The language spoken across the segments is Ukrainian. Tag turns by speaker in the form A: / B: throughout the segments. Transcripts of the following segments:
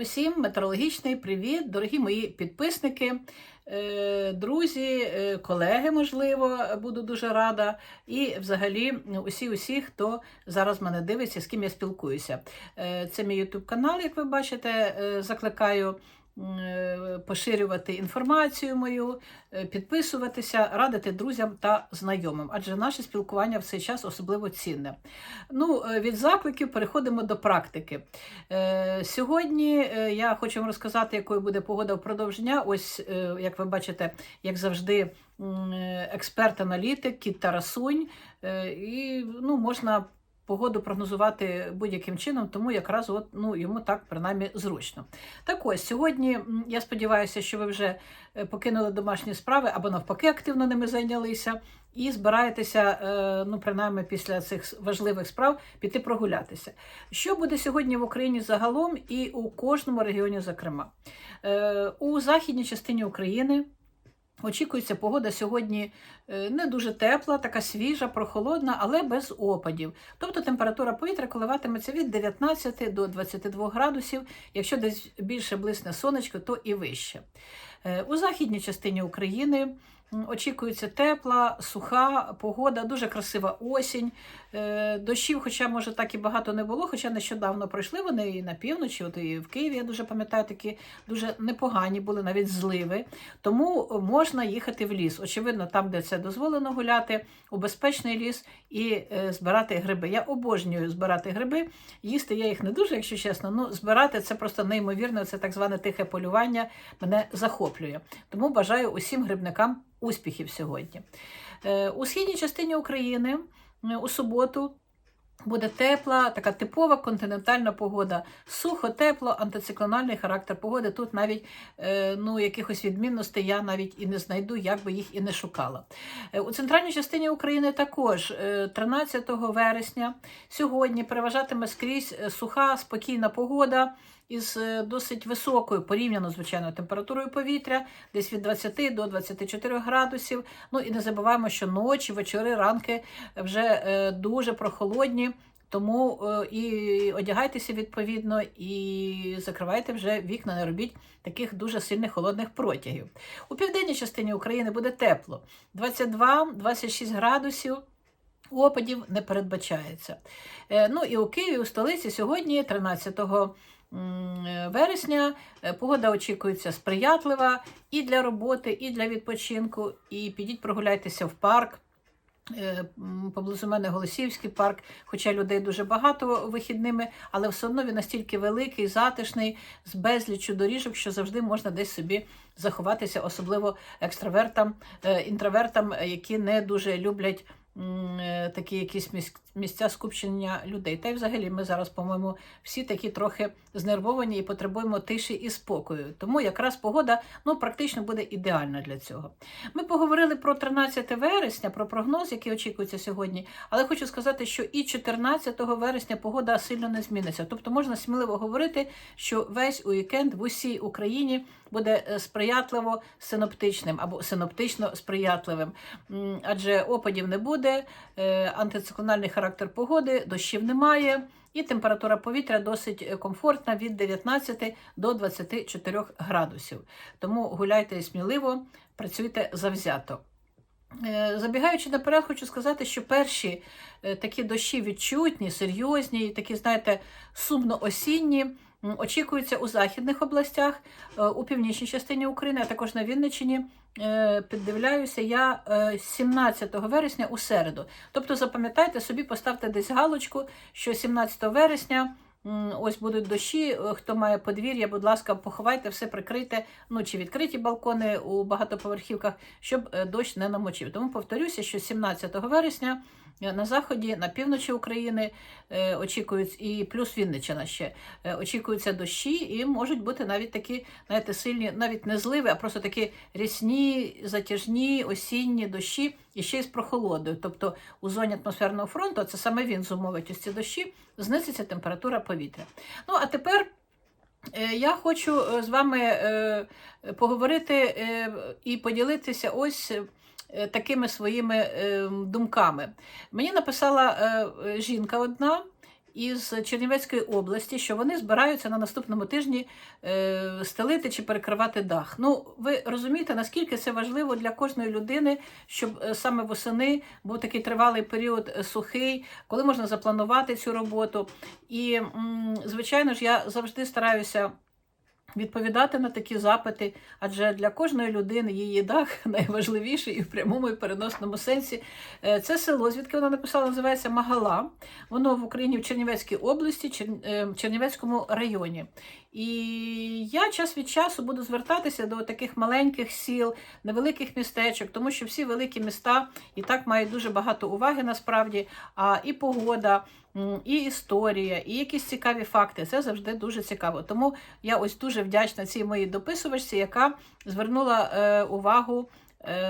A: Усім метрологічний привіт, дорогі мої підписники, е, друзі, е, колеги, можливо, буду дуже рада. І взагалі усі, усі, хто зараз мене дивиться, з ким я спілкуюся. Е, Це мій YouTube канал, як ви бачите, закликаю. Е, Поширювати інформацію мою, е, підписуватися, радити друзям та знайомим, адже наше спілкування в цей час особливо цінне. Ну, е, від закликів переходимо до практики. Сьогодні я хочу вам розказати, якою буде погода впродовж дня. Ось, як ви бачите, як завжди, експерт-аналітик, кіт Тарасунь. І ну, можна погоду прогнозувати будь-яким чином, тому якраз от, ну, йому так принаймні зручно. Так ось, сьогодні я сподіваюся, що ви вже е, покинули домашні справи або навпаки активно ними зайнялися. І збираєтеся, е, ну принаймні після цих важливих справ піти прогулятися. Що буде сьогодні в Україні загалом і у кожному регіоні, зокрема? Е, У західній частині України очікується погода сьогодні е, не дуже тепла, така свіжа, прохолодна, але без опадів. Тобто температура повітря коливатиметься від 19 до 22 градусів, якщо десь більше блисне сонечко, то і вище. Е, У західній частині України очікується тепла, суха погода, дуже красива осінь. Е, Дощів, хоча може так і багато не було, хоча нещодавно пройшли вони і на півночі, от і в Києві, я дуже пам'ятаю, такі дуже непогані були, навіть зливи. Тому можна їхати в ліс. Очевидно, там, де це дозволено гуляти, у безпечний ліс і е, збирати гриби. Я обожнюю збирати гриби. Їсти я їх не дуже, якщо чесно. Ну, збирати це просто неймовірно, це так зване тихе полювання мене захоплює. Тому бажаю усім грибникам успіхів сьогодні. Е, У східній частині України е, у суботу. Буде тепла, така типова континентальна погода. Сухо, тепло, антициклональний характер погоди. Тут навіть е, ну, якихось відмінностей я навіть і не знайду, як би їх і не шукала. У центральній частині України також е, 13 вересня сьогодні переважатиме скрізь суха, спокійна погода із е, досить високою порівняно, звичайно, температурою повітря, десь від 20 до 24 градусів. Ну і не забуваємо, що ночі, вечори, ранки вже е, дуже прохолодні. Тому е, і одягайтеся відповідно, і закривайте вже вікна, не робіть таких дуже сильних холодних протягів. У південній частині України буде тепло 22-26 градусів. Опадів не передбачається. Ну і у Києві, у столиці сьогодні, 13 м, вересня, е, погода очікується сприятлива і для роботи, і для відпочинку. І підіть прогуляйтеся в парк. Е, Поблизу мене Голосівський парк, хоча людей дуже багато вихідними, але все одно він настільки великий, затишний, з безліччю доріжок, що завжди можна десь собі заховатися, особливо екстравертам, е, інтровертам, е, які не дуже люблять е, такі якісь місця скупчення людей. Та й взагалі ми зараз, по-моєму, всі такі трохи знервовані і потребуємо тиші і спокою. Тому якраз погода ну, практично буде ідеальна для цього. Ми поговорили про 13 вересня, про прогноз, який очікується сьогодні, але хочу сказати, що і 14 вересня погода сильно не зміниться. Тобто можна сміливо говорити, що весь уікенд в усій Україні буде е, сприятливо синоптичним або синоптично сприятливим, адже опадів не буде, е, антициклональний характер погоди, дощів немає. І температура повітря досить е, комфортна від 19 до 24 градусів. Тому гуляйте сміливо, працюйте завзято. Е, Забігаючи наперед, хочу сказати, що перші е, такі дощі відчутні, серйозні, такі, знаєте, сумно-осінні, м, очікуються у західних областях, е, у північній частині України, а також на Вінниччині. Е, Піддивляюся я е, 17 вересня у середу. Тобто, запам'ятайте собі, поставте десь галочку, що 17 вересня. Ось будуть дощі. е, Хто має подвір'я, будь ласка, поховайте, все прикрийте, ну чи відкриті балкони у багатоповерхівках, щоб е, дощ не намочив. Тому повторюся, що 17 вересня е, на заході, на півночі України е, очікують і плюс Вінниччина ще е, очікуються дощі, і можуть бути навіть такі, знаєте, сильні, навіть не зливи, а просто такі рясні, затяжні, осінні дощі і ще й з прохолодою. Тобто у зоні атмосферного фронту, а це саме він зумовить ось ці дощі, знизиться температура повітря. Ну а тепер. Е, Я хочу з вами поговорити і поділитися ось такими своїми е, думками. Мені написала е, е, жінка одна із Чернівецької області, що вони збираються на наступному тижні е, стелити чи перекривати дах. Ну, ви розумієте, наскільки це важливо для кожної людини, щоб е, саме восени був такий тривалий період е, сухий, коли можна запланувати цю роботу. І, звичайно ж, я завжди стараюся. Відповідати на такі запити, адже для кожної людини її дах найважливіший і в прямому і переносному сенсі. Е, Це село, звідки вона написала, називається Магала. Воно в Україні в Чернівецькій області, е, Чернівецькому районі. І я час від часу буду звертатися до таких маленьких сіл, невеликих містечок, тому що всі великі міста і так мають дуже багато уваги насправді. А і погода, і історія, і якісь цікаві факти. Це завжди дуже цікаво. Тому я ось дуже вдячна цій моїй дописувачці, яка звернула е, увагу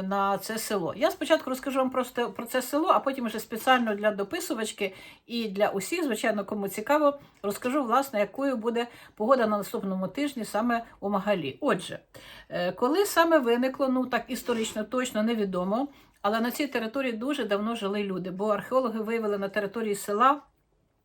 A: на це село. Я спочатку розкажу вам просто про це село, а потім вже спеціально для дописувачки і для усіх, звичайно, кому цікаво, розкажу, власне, якою буде погода на наступному тижні саме у Магалі. Отже, е, коли саме виникло, ну так історично точно невідомо. Але на цій території дуже давно жили люди, бо археологи виявили на території села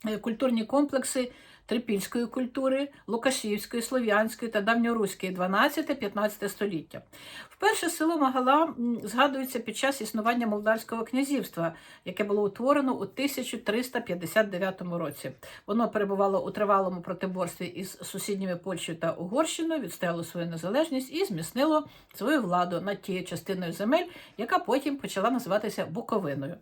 A: е, культурні комплекси трипільської культури, лукашівської, слов'янської та давньоруської 12-15 століття. Вперше село Магала згадується під час існування Молдавського князівства, яке було утворено у 1359 році. Воно перебувало у тривалому протиборстві із сусідніми Польщею та Угорщиною, відстояло свою незалежність і зміцнило свою владу над тією частиною земель, яка потім почала називатися Буковиною.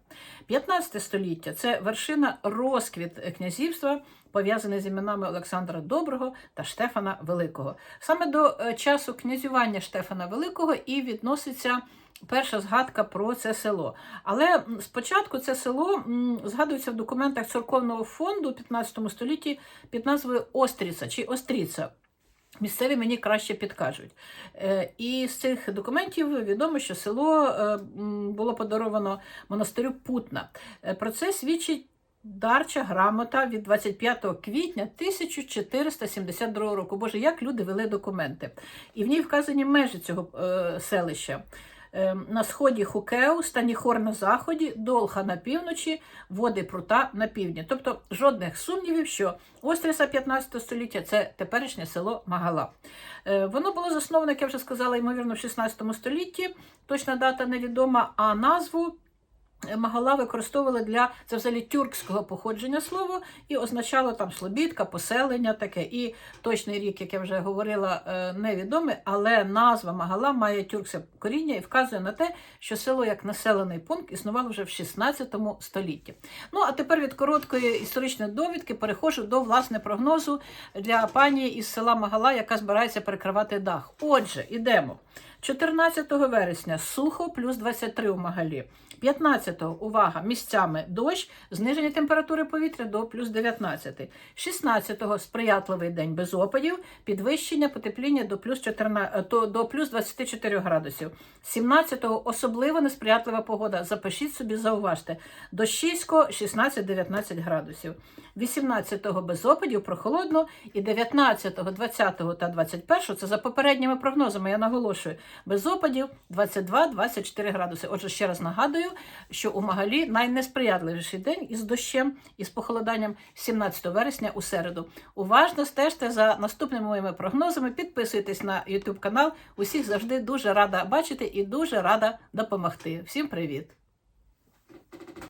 A: 15 століття це вершина розквіт князівства, пов'язаний з іменами Олександра Доброго та Штефана Великого. Саме до е, часу князювання Штефана Великого і відноситься перша згадка про це село. Але спочатку це село згадується в документах церковного фонду у 15 столітті під назвою Остріца чи Остріца. Місцеві мені краще підкажуть. Е, І з цих документів відомо, що село е, було подаровано монастирю Путна. Про це свідчить дарча грамота від 25 квітня 1472 року. Боже, як люди вели документи. І в ній вказані межі цього е, селища. Е, На сході Хукеу, Станіхор на заході, Долха на півночі, води Прута на півдні. Тобто жодних сумнівів, що Остріса 15 століття це теперішнє село Магала. Е, Воно було засноване, як я вже сказала, ймовірно, в 16 столітті. Точна дата невідома, а назву Магала використовували для це взагалі тюркського походження слово і означало там слобідка, поселення таке. І точний рік, як я вже говорила, е, невідомий, але назва Магала має тюркське коріння і вказує на те, що село як населений пункт існувало вже в 16 столітті. Ну а тепер від короткої історичної довідки переходжу до власне прогнозу для пані із села Магала, яка збирається перекривати дах. Отже, ідемо. 14 вересня сухо плюс 23 у Магалі. 15-го, увага, місцями дощ, зниження температури повітря до плюс 19. 16-го сприятливий день без опадів, підвищення потепління до плюс, 14, до плюс 24 градусів. 17-го особливо несприятлива погода. Запишіть собі, зауважте. Дощисько 16-19 градусів. 18-го без опадів прохолодно, і 19-го, 20-го та 21-го, це за попередніми прогнозами, я наголошую, без опадів 22-24 градуси. Отже, ще раз нагадую, що у Магалі найнесприятливіший день із дощем і з похолоданням 17 вересня у середу. Уважно стежте за наступними моїми прогнозами, підписуйтесь на YouTube канал. Усіх завжди дуже рада бачити і дуже рада допомогти. Всім привіт!